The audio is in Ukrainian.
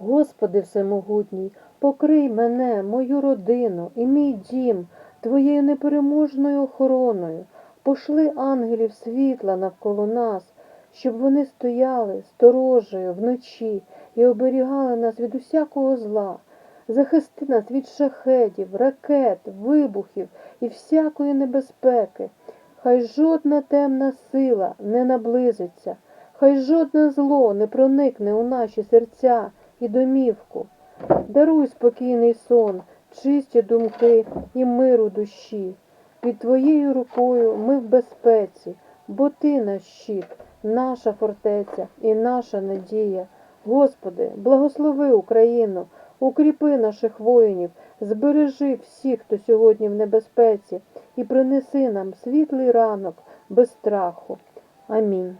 Господи Всемогутній, покрий мене, мою родину і мій дім Твоєю непереможною охороною. Пошли ангелів світла навколо нас, щоб вони стояли сторожею вночі і оберігали нас від усякого зла. Захисти нас від шахедів, ракет, вибухів і всякої небезпеки. Хай жодна темна сила не наблизиться, хай жодне зло не проникне у наші серця і домівку. Даруй спокійний сон, чисті думки і миру душі. Під Твоєю рукою ми в безпеці, бо Ти наш щит, наша фортеця і наша надія. Господи, благослови Україну, укріпи наших воїнів, збережи всіх, хто сьогодні в небезпеці, і принеси нам світлий ранок без страху. Амінь.